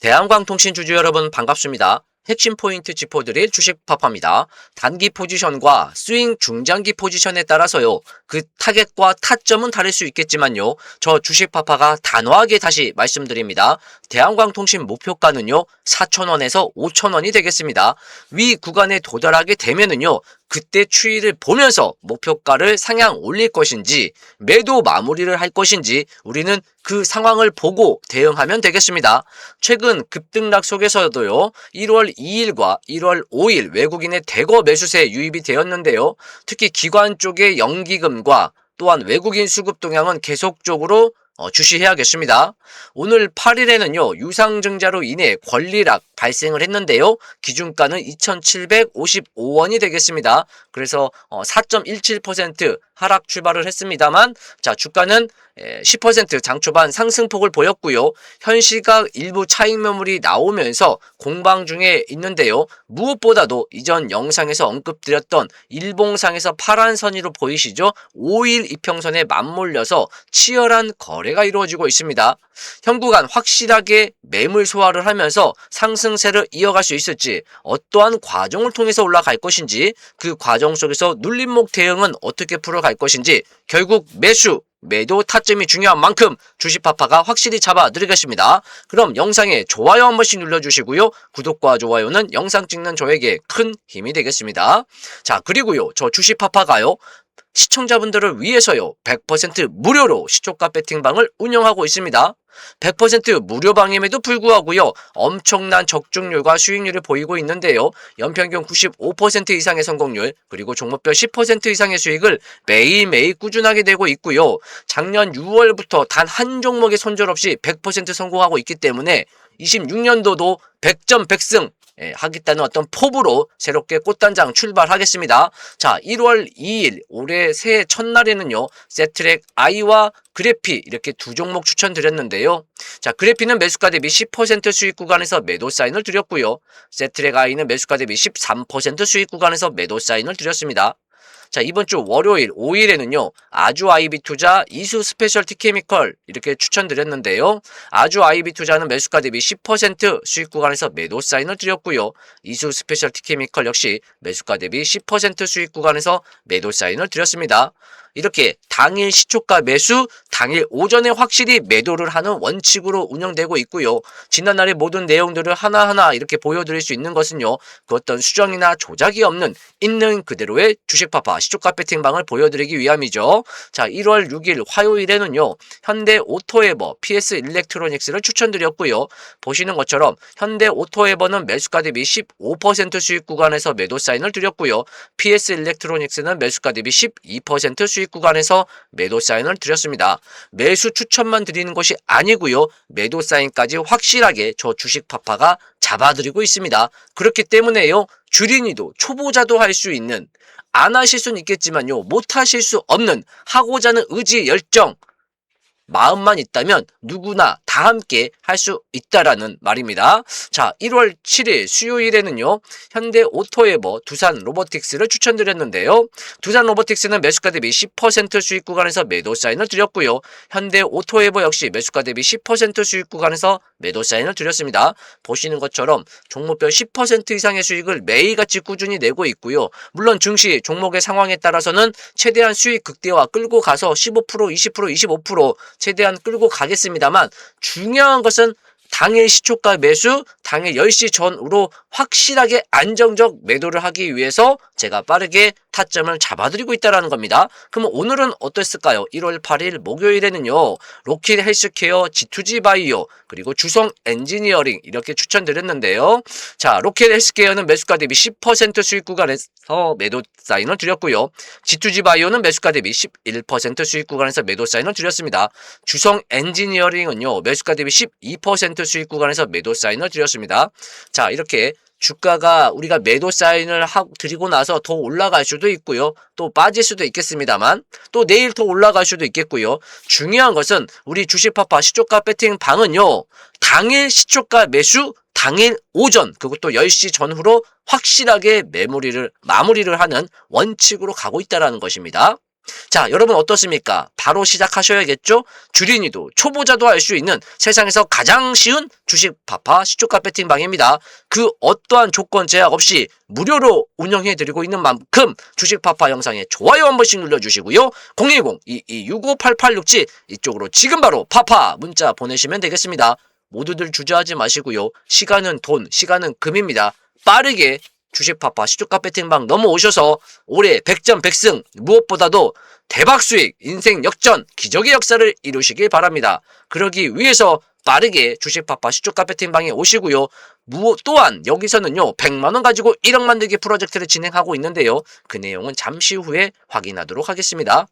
대한광통신 주주 여러분 반갑습니다. 핵심 포인트 짚어드릴 주식 파파입니다. 단기 포지션과 스윙 중장기 포지션에 따라서요. 그 타겟과 타점은 다를 수 있겠지만요. 저 주식 파파가 단호하게 다시 말씀드립니다. 대한광통신 목표가는요. 4,000원에서 5,000원이 되겠습니다. 위 구간에 도달하게 되면은요. 그때 추이를 보면서 목표가를 상향 올릴 것인지 매도 마무리를 할 것인지 우리는 그 상황을 보고 대응하면 되겠습니다. 최근 급등락 속에서도요. 1월 2일과 1월 5일 외국인의 대거 매수세 유입이 되었는데요. 특히 기관 쪽의 연기금과 또한 외국인 수급 동향은 계속적으로 어, 주시해야겠습니다. 오늘 8일에는요, 유상증자로 인해 권리락 발생을 했는데요. 기준가는 2,755원이 되겠습니다. 그래서 어, 4.17% 하락 출발을 했습니다만, 자, 주가는 10% 장초반 상승폭을 보였고요. 현 시각 일부 차익 매물이 나오면서 공방 중에 있는데요. 무엇보다도 이전 영상에서 언급드렸던 일봉상에서 파란 선이로 보이시죠? 5일 이평선에 맞물려서 치열한 거래 가 이루어지고 있습니다. 현구간 확실하게 매물 소화를 하면서 상승세를 이어갈 수 있을지 어떠한 과정을 통해서 올라갈 것인지 그 과정 속에서 눌림목 대응은 어떻게 풀어갈 것인지 결국 매수 매도 타점이 중요한 만큼 주식파파가 확실히 잡아드리겠습니다. 그럼 영상에 좋아요 한 번씩 눌러주시고요. 구독과 좋아요는 영상 찍는 저에게 큰 힘이 되겠습니다. 자 그리고요 저 주식파파가요 시청자분들을 위해서요 100% 무료로 시초가 배팅방을 운영하고 있습니다. 100% 무료방임에도 불구하고요 엄청난 적중률과 수익률을 보이고 있는데요 연평균 95% 이상의 성공률 그리고 종목별 10% 이상의 수익을 매일매일 꾸준하게 되고 있고요 작년 6월부터 단 한 종목의 손절 없이 100% 성공하고 있기 때문에 26년도도 100점 100승 예, 하겠다는 어떤 포부로 새롭게 꽃단장 출발하겠습니다. 자, 1월 2일 올해 새해 첫날에는요. 세트랙 I와 그래피 이렇게 두 종목 추천드렸는데요. 자, 그래피는 매수가 대비 10% 수익 구간에서 매도 사인을 드렸고요. 세트랙 I는 매수가 대비 13% 수익 구간에서 매도 사인을 드렸습니다. 자, 이번 주 월요일 5일에는요. 아주 아이비 투자 이수 스페셜티 케미컬 이렇게 추천드렸는데요. 아주 아이비 투자는 매수가 대비 10% 수익 구간에서 매도 사인을 드렸고요. 이수 스페셜티 케미컬 역시 매수가 대비 10% 수익 구간에서 매도 사인을 드렸습니다. 이렇게 당일 시초가 매수, 당일 오전에 확실히 매도를 하는 원칙으로 운영되고 있고요. 지난날의 모든 내용들을 하나하나 이렇게 보여드릴 수 있는 것은요. 그 어떤 수정이나 조작이 없는 있는 그대로의 주식파파 시초가 배팅방을 보여드리기 위함이죠. 자, 1월 6일 화요일에는요. 현대 오토에버 PS 일렉트로닉스를 추천드렸고요. 보시는 것처럼 현대 오토에버는 매수가 대비 15% 수익 구간에서 매도 사인을 드렸고요. PS 일렉트로닉스는 매수가 대비 12% 수익 구간에서 매도 사인을 드렸습니다. 매수 추천만 드리는 것이 아니고요. 매도 사인까지 확실하게 저 주식 파파가 잡아드리고 있습니다. 그렇기 때문에요. 주린이도 초보자도 할 수 있는 안 하실 수는 있겠지만요. 못 하실 수 없는 하고자 하는 의지, 열정, 마음만 있다면 누구나 다 함께 할 수 있다라는 말입니다. 자, 1월 7일 수요일에는요. 현대 오토에버 두산 로보틱스를 추천드렸는데요. 두산 로보틱스는 매수가 대비 10% 수익 구간에서 매도 사인을 드렸고요. 현대 오토에버 역시 매수가 대비 10% 수익 구간에서 매도 사인을 드렸습니다. 보시는 것처럼 종목별 10% 이상의 수익을 매일같이 꾸준히 내고 있고요. 물론 증시 종목의 상황에 따라서는 최대한 수익 극대화 끌고 가서 15%, 20%, 25% 최대한 끌고 가겠습니다만 중요한 것은 당일 시초가 매수, 당일 10시 전으로 확실하게 안정적 매도를 하기 위해서 제가 빠르게 타점을 잡아드리고 있다는 겁니다. 그럼 오늘은 어땠을까요? 1월 8일 목요일에는요. 로킷 헬스케어, G2G 바이오, 그리고 주성 엔지니어링 이렇게 추천드렸는데요. 자, 로켓 헬스케어는 매수가 대비 10% 수익 구간에서 매도 사인을 드렸고요. G2G 바이오는 매수가 대비 11% 수익 구간에서 매도 사인을 드렸습니다. 주성 엔지니어링은요. 매수가 대비 12% 수익 구간에서 매도 사인을 드렸습니다. 자, 이렇게 주가가 우리가 매도 사인을 하, 드리고 나서 더 올라갈 수도 있고요. 또 빠질 수도 있겠습니다만 또 내일 더 올라갈 수도 있겠고요. 중요한 것은 우리 주식파파 시초가 배팅 방은요. 당일 시초가 매수 당일 오전 그것도 10시 전후로 확실하게 매무리를 마무리를 하는 원칙으로 가고 있다라는 것입니다. 자, 여러분 어떻습니까? 바로 시작하셔야겠죠? 주린이도 초보자도 할 수 있는 세상에서 가장 쉬운 주식 파파 시초가 배팅방입니다. 그 어떠한 조건 제약 없이 무료로 운영해 드리고 있는 만큼 주식 파파 영상에 좋아요 한 번씩 눌러 주시고요. 010-2265-8867 이쪽으로 지금 바로 파파 문자 보내시면 되겠습니다. 모두들 주저하지 마시고요. 시간은 돈, 시간은 금입니다. 빠르게 주식 파파 시초가 배팅방 넘어오셔서 올해 100점 100승 무엇보다도 대박 수익, 인생 역전, 기적의 역사를 이루시길 바랍니다. 그러기 위해서 빠르게 주식 파파 시초가 배팅방에 오시고요. 무 또한 여기서는요 100만 원 가지고 1억 만들기 프로젝트를 진행하고 있는데요. 그 내용은 잠시 후에 확인하도록 하겠습니다.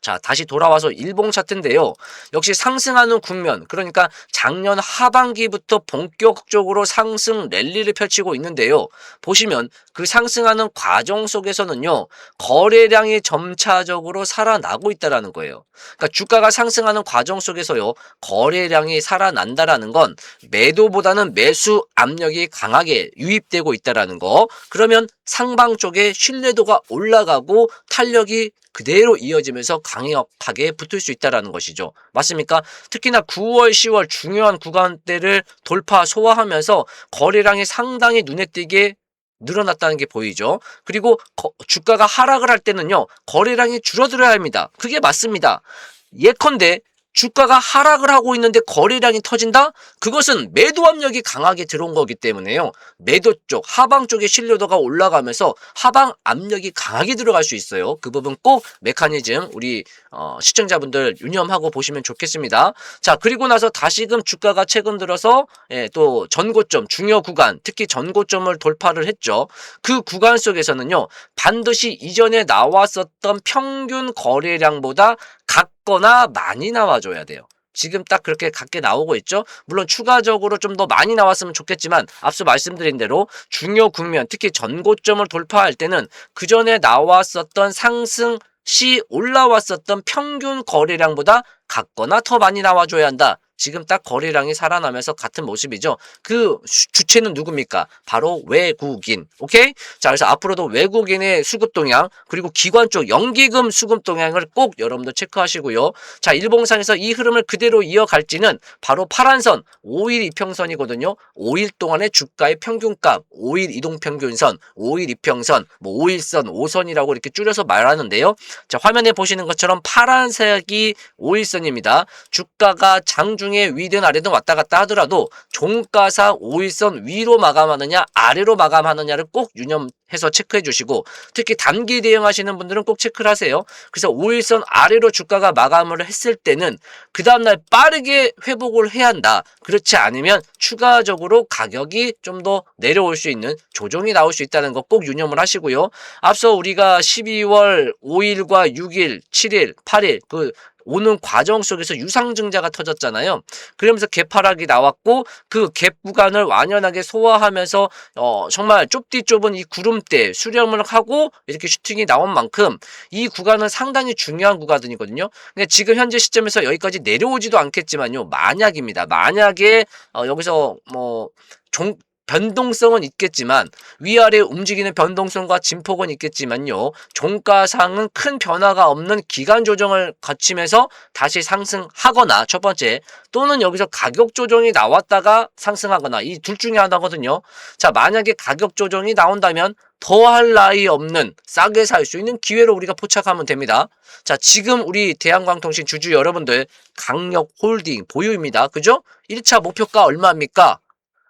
자, 다시 돌아와서 일봉 차트인데요. 역시 상승하는 국면, 그러니까 작년 하반기부터 본격적으로 상승 랠리를 펼치고 있는데요. 보시면 그 상승하는 과정 속에서는요, 거래량이 점차적으로 살아나고 있다라는 거예요. 그러니까 주가가 상승하는 과정 속에서요, 거래량이 살아난다라는 건 매도보다는 매수 압력이 강하게 유입되고 있다라는 거. 그러면 상방 쪽에 신뢰도가 올라가고 탄력이 그대로 이어지면서 강력하게 붙을 수 있다라는 것이죠. 맞습니까? 특히나 9월, 10월 중요한 구간대를 돌파 소화하면서 거래량이 상당히 눈에 띄게 늘어났다는 게 보이죠. 그리고 거- 주가가 하락을 할 때는요, 거래량이 줄어들어야 합니다. 그게 맞습니다. 예컨대 주가가 하락을 하고 있는데 거래량이 터진다? 그것은 매도 압력이 강하게 들어온 거기 때문에요. 매도 쪽, 하방 쪽의 신뢰도가 올라가면서 하방 압력이 강하게 들어갈 수 있어요. 그 부분 꼭 메커니즘 우리 어, 시청자분들 유념하고 보시면 좋겠습니다. 자, 그리고 나서 다시금 주가가 최근 들어서 예, 또 전고점, 중요 구간, 특히 전고점을 돌파를 했죠. 그 구간 속에서는요, 반드시 이전에 나왔었던 평균 거래량보다 같거나 많이 나와줘야 돼요. 지금 딱 그렇게 같게 나오고 있죠. 물론 추가적으로 좀 더 많이 나왔으면 좋겠지만 앞서 말씀드린 대로 중요 국면, 특히 전고점을 돌파할 때는 그 전에 나왔었던 상승 시 올라왔었던 평균 거래량보다 같거나 더 많이 나와줘야 한다. 지금 딱 거래량이 살아나면서 같은 모습이죠. 그 수- 주체는 누굽니까? 바로 외국인. 오케이? 자, 그래서 앞으로도 외국인의 수급 동향, 그리고 기관 쪽 연기금 수급 동향을 꼭 여러분들 체크하시고요. 자, 일봉상에서 이 흐름을 그대로 이어갈지는 바로 파란선 5일 이평선이거든요. 5일 동안의 주가의 평균값, 5일 이동평균선, 5일 이평선, 뭐 5일선, 5선이라고 이렇게 줄여서 말하는데요. 자, 화면에 보시는 것처럼 파란색이 5일선입니다. 주가가 장 중에 위든 아래든 왔다 갔다 하더라도 종가사 5일선 위로 마감하느냐 아래로 마감하느냐를 꼭 유념해서 체크해 주시고 특히 단기 대응하시는 분들은 꼭 체크를 하세요. 그래서 5일선 아래로 주가가 마감을 했을 때는 그 다음날 빠르게 회복을 해야 한다. 그렇지 않으면 추가적으로 가격이 좀 더 내려올 수 있는 조정이 나올 수 있다는 거 꼭 유념을 하시고요. 앞서 우리가 12월 5일과 6일, 7일, 8일 그 오는 과정 속에서 유상증자가 터졌잖아요. 그러면서 개파락이 나왔고 그 갭 구간을 완연하게 소화하면서 어 정말 좁디 좁은 이 구름대 수렴을 하고 이렇게 슈팅이 나온 만큼 이 구간은 상당히 중요한 구간이거든요. 근데 지금 현재 시점에서 여기까지 내려오지도 않겠지만요. 만약입니다. 만약에 어 여기서 뭐 종, 변동성은 있겠지만 위아래 움직이는 변동성과 진폭은 있겠지만요. 종가상은 큰 변화가 없는 기간 조정을 거치면서 다시 상승하거나 첫 번째 또는 여기서 가격 조정이 나왔다가 상승하거나 이 둘 중에 하나거든요. 자, 만약에 가격 조정이 나온다면 더할 나위 없는 싸게 살 수 있는 기회로 우리가 포착하면 됩니다. 자, 지금 우리 대한광통신 주주 여러분들 강력 홀딩 보유입니다. 그죠? 1차 목표가 얼마입니까?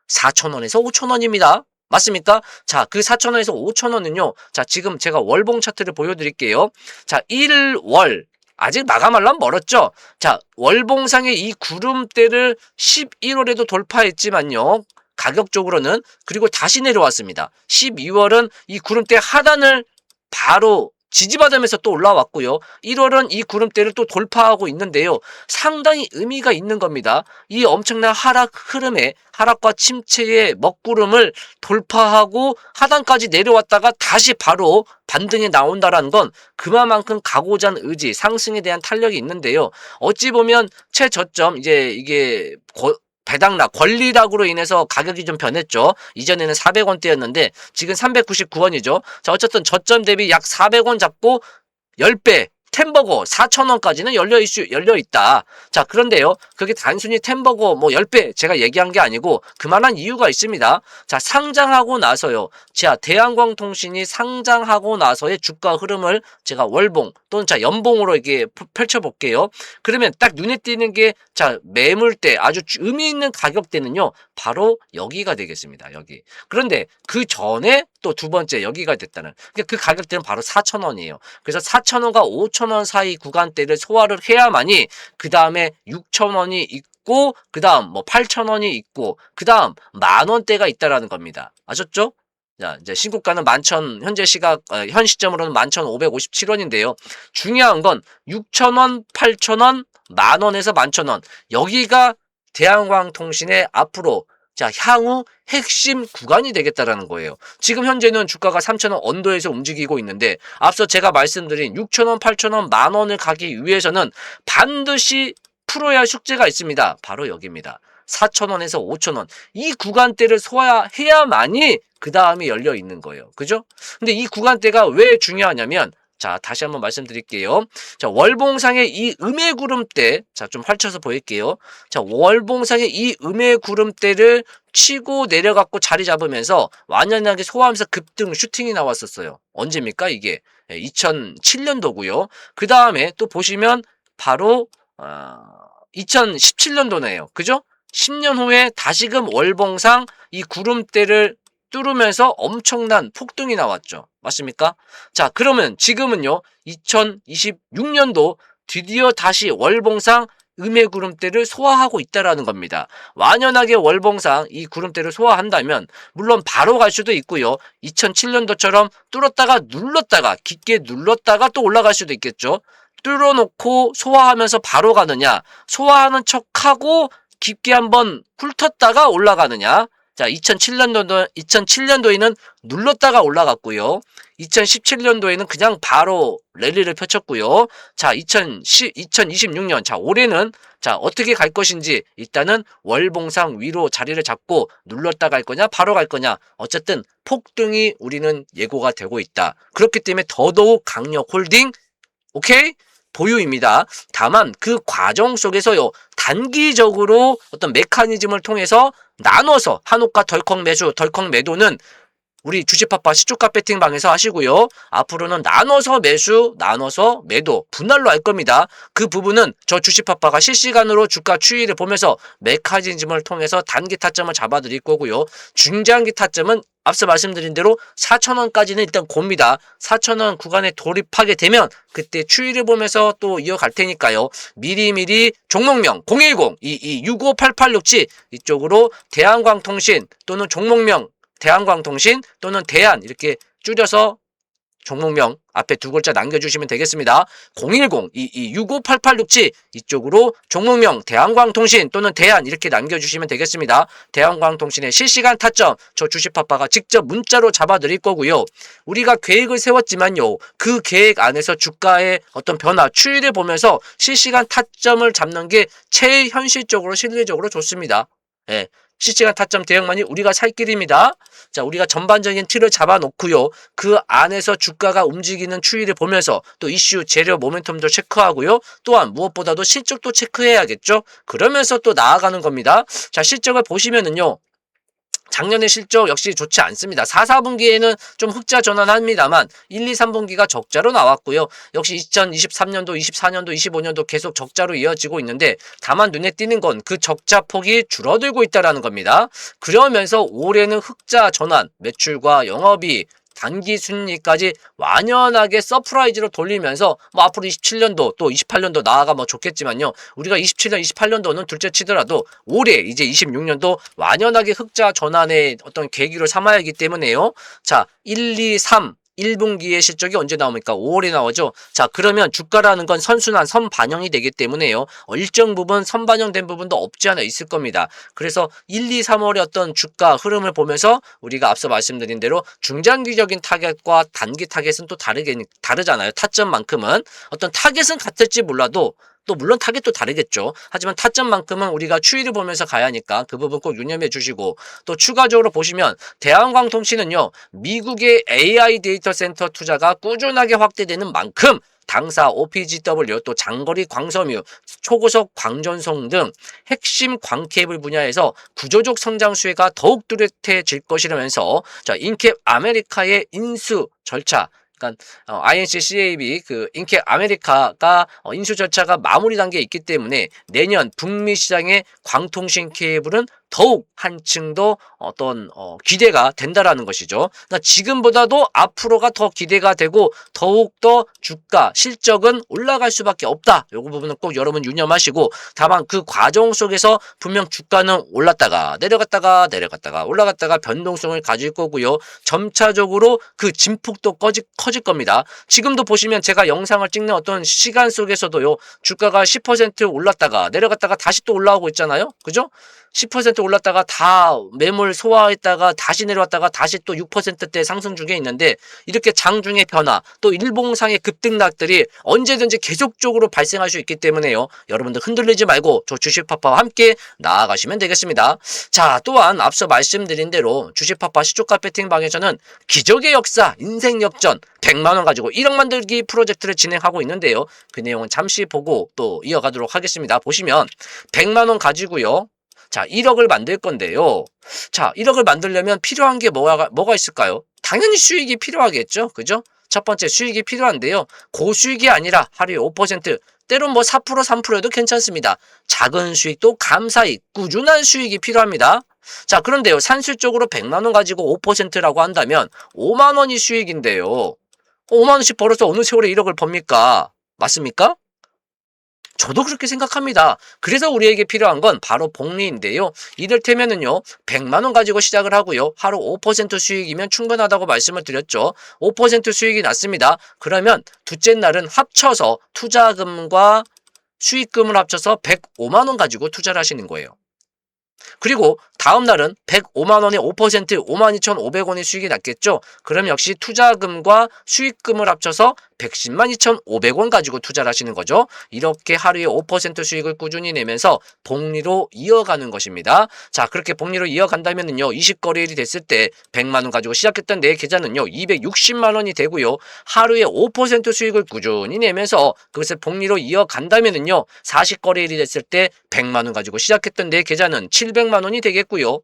4,000원에서 5,000원입니다. 맞습니까? 자, 그 4,000원에서 5,000원은요. 자, 지금 제가 월봉 차트를 보여드릴게요. 자, 1월. 아직 마감하려면 멀었죠? 자, 월봉상의 이 구름대를 11월에도 돌파했지만요. 가격적으로는. 그리고 다시 내려왔습니다. 12월은 이 구름대 하단을 바로 지지받으면서 또 올라왔고요. 1월은 이 구름대를 또 돌파하고 있는데요. 상당히 의미가 있는 겁니다. 이 엄청난 하락 흐름에 하락과 침체의 먹구름을 돌파하고 하단까지 내려왔다가 다시 바로 반등이 나온다라는 건 그만큼 가고자 하는 의지, 상승에 대한 탄력이 있는데요. 어찌 보면 최저점 이제 이게 고- 배당락, 권리락으로 인해서 가격이 좀 변했죠. 이전에는 400원대였는데 지금 399원이죠. 자, 어쨌든 저점 대비 약 400원 잡고 10배 템버거 4,000원까지는 열려 있, 열려 있다. 자, 그런데요. 그게 단순히 템버거 뭐 10배 제가 얘기한 게 아니고 그만한 이유가 있습니다. 자, 상장하고 나서요. 자, 대한광통신이 상장하고 나서의 주가 흐름을 제가 월봉 또는 자, 연봉으로 이게 펼쳐 볼게요. 그러면 딱 눈에 띄는 게 자, 매물대 아주 의미 있는 가격대는요. 바로 여기가 되겠습니다. 여기. 그런데 그 전에 또 두 번째 여기가 됐다는 그러니까 그 가격대는 바로 4,000원이에요. 그래서 4,000원과 5,000원 사이 구간대를 소화를 해야만이 그 다음에 6,000원이 있고 그 다음 뭐 8,000원이 있고 그 다음 만 원대가 있다라는 겁니다. 아셨죠? 자, 이제 신고가는 11,000, 현재 시각, 어, 현 시점으로는 11,557원인데요. 중요한 건 6,000원, 8,000원, 만원에서 11,000원. 여기가 대한광통신의 앞으로 자, 향후 핵심 구간이 되겠다라는 거예요. 지금 현재는 주가가 3,000원 언더에서 움직이고 있는데 앞서 제가 말씀드린 6,000원, 8,000원, 만 원을 가기 위해서는 반드시 풀어야 할 숙제가 있습니다. 바로 여기입니다. 4,000원에서 5,000원. 이 구간대를 소화해야만이 그 다음에 열려 있는 거예요. 그죠? 근데 이 구간대가 왜 중요하냐면 자, 다시 한번 말씀드릴게요. 자, 월봉상의 이 음의 구름대, 자, 좀 펼쳐서 보일게요. 자, 월봉상의 이 음의 구름대를 치고 내려갖고 자리 잡으면서 완연하게 소화하면서 급등 슈팅이 나왔었어요. 언제입니까? 이게 2007년도고요. 그 다음에 또 보시면 바로 어, 2017년도네요. 그죠? 10년 후에 다시금 월봉상 이 구름대를 뚫으면서 엄청난 폭등이 나왔죠. 맞습니까? 자, 그러면 지금은요, 2026년도 드디어 다시 월봉상 음의 구름대를 소화하고 있다라는 겁니다. 완연하게 월봉상 이 구름대를 소화한다면 물론 바로 갈 수도 있고요. 2007년도처럼 뚫었다가 눌렀다가 깊게 눌렀다가 또 올라갈 수도 있겠죠. 뚫어놓고 소화하면서 바로 가느냐, 소화하는 척하고 깊게 한번 훑었다가 올라가느냐. 자, 2007년도 2007년도에는 눌렀다가 올라갔고요. 2017년도에는 그냥 바로 랠리를 펼쳤고요. 자, 2010, 2026년 자, 올해는 자, 어떻게 갈 것인지 일단은 월봉상 위로 자리를 잡고 눌렀다 갈 거냐, 바로 갈 거냐. 어쨌든 폭등이 우리는 예고가 되고 있다. 그렇기 때문에 더더욱 강력 홀딩 오케이? 보유입니다. 다만 그 과정 속에서요, 단기적으로 어떤 메커니즘을 통해서 나눠서 한옥과 덜컥 매수, 덜컥 매도는 우리 주식파파 시초가 배팅 방에서 하시고요. 앞으로는 나눠서 매수, 나눠서 매도, 분할로 할 겁니다. 그 부분은 저 주식파파가 실시간으로 주가 추이를 보면서 메커니즘을 통해서 단기 타점을 잡아드릴 거고요. 중장기 타점은 앞서 말씀드린 대로 4,000원까지는 일단 곱니다. 4,000원 구간에 돌입하게 되면 그때 추이를 보면서 또 이어갈 테니까요. 미리미리 종목명 010-22658867 이쪽으로 대한광통신 또는 종목명 대한광통신 또는 대한 이렇게 줄여서 종목명 앞에 두 글자 남겨주시면 되겠습니다. 010-22658867 이쪽으로 종목명 대한광통신 또는 대한 이렇게 남겨주시면 되겠습니다. 대한광통신의 실시간 타점 저 주식파파가 직접 문자로 잡아드릴 거고요. 우리가 계획을 세웠지만요. 그 계획 안에서 주가의 어떤 변화, 추이를 보면서 실시간 타점을 잡는 게 제일 현실적으로 실리적으로 좋습니다. 예. 실시간 타점 대응만이 우리가 살 길입니다. 자, 우리가 전반적인 틀을 잡아놓고요. 그 안에서 주가가 움직이는 추이를 보면서 또 이슈, 재료, 모멘텀도 체크하고요. 또한 무엇보다도 실적도 체크해야겠죠. 그러면서 또 나아가는 겁니다. 자, 실적을 보시면은요. 작년의 실적 역시 좋지 않습니다. 4, 4분기에는 좀 흑자 전환합니다만 1, 2, 3분기가 적자로 나왔고요. 역시 2023년도, 24년도, 25년도 계속 적자로 이어지고 있는데 다만 눈에 띄는 건 그 적자 폭이 줄어들고 있다라는 겁니다. 그러면서 올해는 흑자 전환, 매출과 영업이 단기 순이익까지 완연하게 서프라이즈로 돌리면서 뭐 앞으로 27년도 또 28년도 나아가 뭐 좋겠지만요. 우리가 27년, 28년도는 둘째 치더라도 올해 이제 26년도 완연하게 흑자 전환의 어떤 계기로 삼아야 하기 때문에요. 자, 1, 2, 3 1분기의 실적이 언제 나옵니까? 5월에 나오죠. 자, 그러면 주가라는 건 선순환, 선 반영이 되기 때문에요. 어, 일정 부분 선 반영된 부분도 없지 않아 있을 겁니다. 그래서 1, 2, 3월의 어떤 주가 흐름을 보면서 우리가 앞서 말씀드린 대로 중장기적인 타겟과 단기 타겟은 또 다르게 다르잖아요. 타점만큼은 어떤 타겟은 같을지 몰라도 또 물론 타겟도 다르겠죠. 하지만 타점만큼은 우리가 추이를 보면서 가야 하니까 그 부분 꼭 유념해 주시고 또 추가적으로 보시면 대한광통신은요. 미국의 AI 데이터 센터 투자가 꾸준하게 확대되는 만큼 당사, OPGW, 또 장거리 광섬유, 초고속 광전송 등 핵심 광케이블 분야에서 구조적 성장 수혜가 더욱 뚜렷해질 것이라면서 자, 인캡 아메리카의 인수 절차 그러니까 어, INC CAB 그 인캡 아메리카가 어, 인수 절차가 마무리 단계에 있기 때문에 내년 북미 시장의 광통신 케이블은 더욱 한층 더 어떤 어, 기대가 된다라는 것이죠. 그러니까 지금보다도 앞으로가 더 기대가 되고 더욱 더 주가 실적은 올라갈 수밖에 없다. 요거 부분은 꼭 여러분 유념하시고 다만 그 과정 속에서 분명 주가는 올랐다가 내려갔다가 내려갔다가 올라갔다가 변동성을 가질 거고요. 점차적으로 그 진폭도 꺼지, 커질 겁니다. 지금도 보시면 제가 영상을 찍는 어떤 시간 속에서도요. 주가가 10% 올랐다가 내려갔다가 다시 또 올라오고 있잖아요. 그죠? 10% 올랐다가 다 매물 소화했다가 다시 내려왔다가 다시 또 6%대 상승 중에 있는데 이렇게 장중의 변화 또 일봉상의 급등락들이 언제든지 계속적으로 발생할 수 있기 때문에요. 여러분들 흔들리지 말고 저 주식파파와 함께 나아가시면 되겠습니다. 자 또한 앞서 말씀드린 대로 주식파파 시초가 배팅방에서는 기적의 역사 인생 역전 100만원 가지고 1억 만들기 프로젝트를 진행하고 있는데요. 그 내용은 잠시 보고 또 이어가도록 하겠습니다. 보시면 100만원 가지고요. 자, 1억을 만들 건데요. 자, 1억을 만들려면 필요한 게 뭐가, 뭐가 있을까요? 당연히 수익이 필요하겠죠? 그죠? 첫 번째 수익이 필요한데요. 고수익이 아니라 하루에 5%, 때론 뭐 4%, 3%도 괜찮습니다. 작은 수익도 감사익, 꾸준한 수익이 필요합니다. 자, 그런데요. 산술적으로 100만원 가지고 5%라고 한다면 5만원이 수익인데요. 5만원씩 벌어서 어느 세월에 1억을 법니까? 맞습니까? 저도 그렇게 생각합니다. 그래서 우리에게 필요한 건 바로 복리인데요. 이를테면은요, 100만 원 가지고 시작을 하고요. 하루 5% 수익이면 충분하다고 말씀을 드렸죠. 5% 수익이 났습니다. 그러면 둘째 날은 합쳐서 투자금과 수익금을 합쳐서 105만 원 가지고 투자를 하시는 거예요. 그리고 다음 날은 105만 원에 5% 52,500원의 수익이 났겠죠. 그럼 역시 투자금과 수익금을 합쳐서 110만 2,500원 가지고 투자를 하시는 거죠. 이렇게 하루에 5% 수익을 꾸준히 내면서 복리로 이어가는 것입니다. 자, 그렇게 복리로 이어간다면은요. 20거래일이 됐을 때 100만 원 가지고 시작했던 내 계좌는요. 260만 원이 되고요. 하루에 5% 수익을 꾸준히 내면서 그것을 복리로 이어간다면은요. 40거래일이 됐을 때 100만 원 가지고 시작했던 내 계좌는 700만 원이 되겠고요.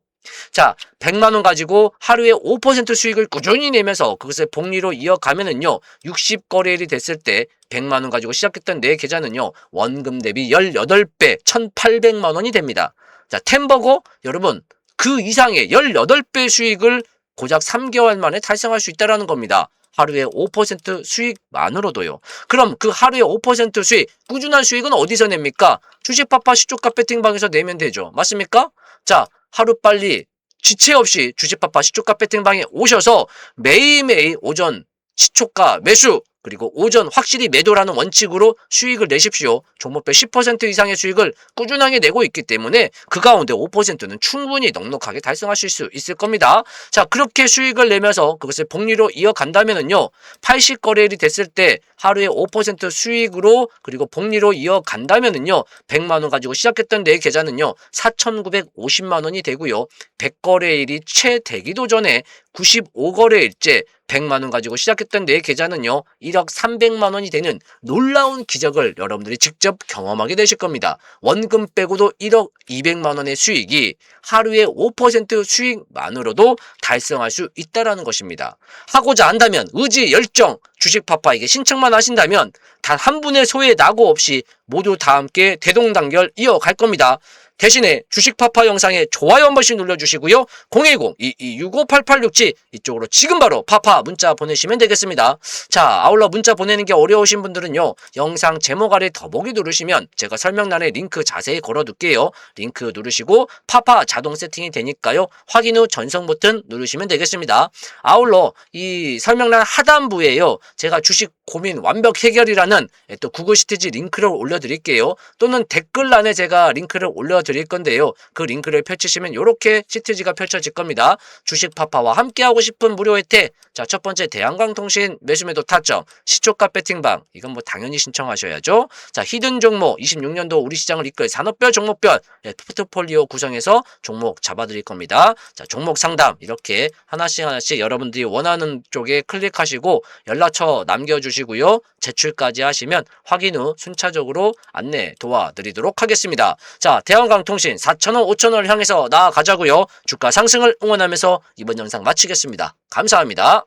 자, 100만 원 가지고 하루에 5% 수익을 꾸준히 내면서 그것을 복리로 이어가면은요. 60 거래일이 됐을 때 100만 원 가지고 시작했던 내 계좌는요. 원금 대비 18배 1,800만 원이 됩니다. 자, 템버거 여러분 그 이상의 18배 수익을 고작 3개월 만에 달성할 수 있다라는 겁니다. 하루에 5% 수익만으로도요. 그럼 그 하루에 5% 수익, 꾸준한 수익은 어디서 냅니까? 주식파파 시초가 배팅방에서 내면 되죠. 맞습니까? 자, 하루빨리 지체 없이 주식파파 시초가 배팅방에 오셔서 매일매일 오전 시초가 매수 그리고 오전 확실히 매도라는 원칙으로 수익을 내십시오. 종목별 10% 이상의 수익을 꾸준하게 내고 있기 때문에 그 가운데 5%는 충분히 넉넉하게 달성하실 수 있을 겁니다. 자, 그렇게 수익을 내면서 그것을 복리로 이어간다면은요. 80거래일이 됐을 때 하루에 5% 수익으로 그리고 복리로 이어간다면은요. 100만 원 가지고 시작했던 내 계좌는요. 4,950만 원이 되고요. 100거래일이 채 되기도 전에 95거래일째 100만 원 가지고 시작했던 내 계좌는요. 1억 300만 원이 되는 놀라운 기적을 여러분들이 직접 경험하게 되실 겁니다. 원금 빼고도 1억 200만 원의 수익이 하루에 5% 수익만으로도 달성할 수 있다라는 것입니다. 하고자 한다면 의지, 열정, 주식 파파에게 신청만 하신다면 단 한 분의 소외 낙오 없이 모두 다 함께 대동단결 이어갈 겁니다. 대신에 주식파파 영상에 좋아요 한 번씩 눌러주시고요. 010-2265-8867 이쪽으로 지금 바로 파파 문자 보내시면 되겠습니다. 자, 아울러 문자 보내는 게 어려우신 분들은요. 영상 제목 아래 더보기 누르시면 제가 설명란에 링크 자세히 걸어둘게요. 링크 누르시고 파파 자동 세팅이 되니까요. 확인 후 전송 버튼 누르시면 되겠습니다. 아울러 이 설명란 하단부에요. 제가 주식 고민 완벽 해결이라는 또 구글 시티지 링크를 올려드릴게요. 또는 댓글란에 제가 링크를 올려드릴게요. 드릴 건데요. 그 링크를 펼치시면 이렇게 시트지가 펼쳐질 겁니다. 주식 파파와 함께하고 싶은 무료 혜택. 자, 첫 번째 대한광통신 매수매도 타점, 시초가 배팅방. 이건 뭐 당연히 신청하셔야죠. 자, 히든 종목 26년도 우리 시장을 이끌 산업별 종목별 예, 포트폴리오 구성해서 종목 잡아드릴 겁니다. 자, 종목 상담 이렇게 하나씩 하나씩 여러분들이 원하는 쪽에 클릭하시고 연락처 남겨주시고요. 제출까지 하시면 확인 후 순차적으로 안내 도와드리도록 하겠습니다. 자, 대한광 통신 4,000원, 5,000원을 향해서 나아가자고요. 주가 상승을 응원하면서 이번 영상 마치겠습니다. 감사합니다.